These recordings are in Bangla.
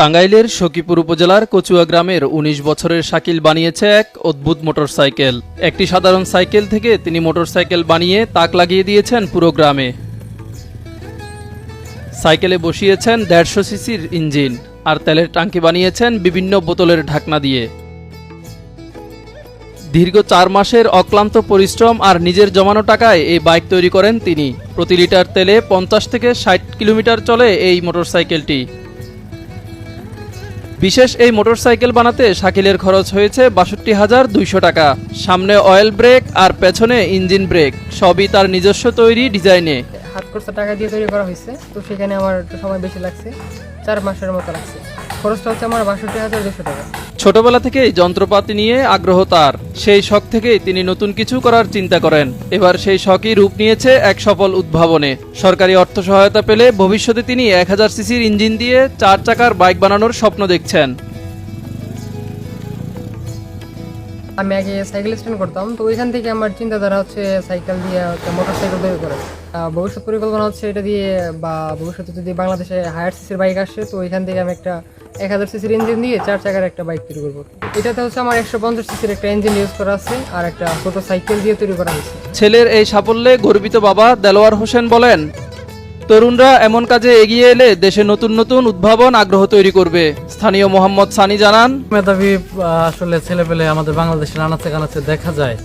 টাঙ্গাইলের সখীপুর উপজেলার কচুয়া গ্রামের ১৯ বছরের শাকিল বানিয়েছে এক অদ্ভুত মোটরসাইকেল। একটি সাধারণ সাইকেল থেকে তিনি মোটরসাইকেল বানিয়ে তাক লাগিয়ে দিয়েছেন পুরো গ্রামে। সাইকেলে বসিয়েছেন দেড়শো সিসির ইঞ্জিন আর তেলের টাঙ্কি বানিয়েছেন বিভিন্ন বোতলের ঢাকনা দিয়ে। দীর্ঘ চার মাসের অক্লান্ত পরিশ্রম আর নিজের জমানো টাকায় এই বাইক তৈরি করেন তিনি। প্রতি লিটার তেলে পঞ্চাশ থেকে ষাট কিলোমিটার চলে এই মোটরসাইকেলটি। বিশেষ এই মোটরসাইকেল বানাতে শাকিলের খরচ হয়েছে বাষট্টি হাজার দুইশো টাকা। সামনে অয়েল ব্রেক আর পেছনে ইঞ্জিন ব্রেক সবই তার নিজস্ব তৈরি ডিজাইনে। হাত খরচা টাকা দিয়ে তৈরি করা হয়েছে, তো সেখানে আমার একটু সময় বেশি লাগছে, চার মাসের মতো লাগছে। খরচটা হচ্ছে আমার বাষট্টি হাজার দুশো টাকা। ছোটবেলা থেকেই যন্ত্রপাতি নিয়ে আগ্রহ তার। সেই শখ থেকেই তিনি নতুন কিছু করার চিন্তা করেন। এবার সেই শখই রূপ নিয়েছে এক সফল উদ্ভাবনে। সরকারি অর্থ সহায়তা পেলে ভবিষ্যতে তিনি এক হাজার সিসির ইঞ্জিন দিয়ে চার চাকার বাইক বানানোর স্বপ্ন দেখছেন। আমি আগে সাইকেল স্ট্যান্ড করতাম, তো ওইখান থেকে আমার চিন্তাধারা হচ্ছে সাইকেল দিয়ে হচ্ছে মোটর সাইকেল তৈরি করে। ভবিষ্যৎ পরিকল্পনা হচ্ছে এটা দিয়ে, বা ভবিষ্যতে যদি বাংলাদেশে হায়ার সিসির বাইক আসে, তো ওইখান থেকে আমি একটা এক হাজার সিসির ইঞ্জিন দিয়ে চার চাকার একটা বাইক তৈরি করব। এটাতে হচ্ছে আমার একশো পঞ্চাশ সিসির একটা ইঞ্জিন ইউজ করা আছে, আর একটা ছোট সাইকেল দিয়ে তৈরি করা হয়েছে। ছেলের এই সাফল্যে গর্বিত বাবা দেলোয়ার হোসেন বলেন তরুণরা এমন কাজে এগিয়ে এলে দেশে নতুন নতুন উদ্ভাবন আগ্রহ তৈরি করবে। স্থানীয় মোহাম্মদ সানি জানান, মেধাবী আসলে ছেলেপেলে আমাদের বাংলাদেশের আনাচে কানাচে দেখা যায়।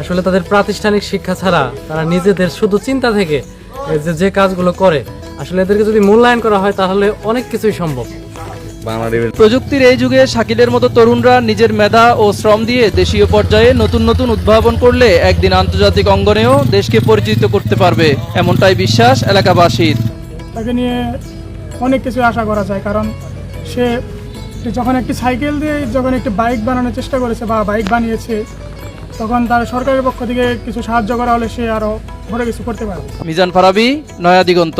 আসলে তাদের প্রাতিষ্ঠানিক শিক্ষা ছাড়া তারা নিজেদের শুধু চিন্তা থেকে যে যে কাজগুলো করে, আসলে এদেরকে যদি মূল্যায়ন করা হয় তাহলে অনেক কিছুই সম্ভব। প্রযুক্তির এই যুগে শাকিলের মতো তরুণরা নিজের মেধা ও শ্রম দিয়ে দেশীয় পর্যায়ে নতুন নতুন উদ্ভাবন করলে একদিন আন্তর্জাতিক অঙ্গনেও দেশকে পরিচিত করতে পারবে এমনটাই বিশ্বাস এলাকাবাসীর। তাকে নিয়ে অনেক কিছু আশা করা যায় কারণ সে যখন একটি সাইকেল দিয়ে যখন একটি বাইক বানানোর চেষ্টা করেছে বা বাইক বানিয়েছে তখন তার সরকারের পক্ষ থেকে কিছু সাহায্য করা হলে সে আরও বড় কিছু করতে পারবে। মিজান ফারাবি নয়া দিগন্ত।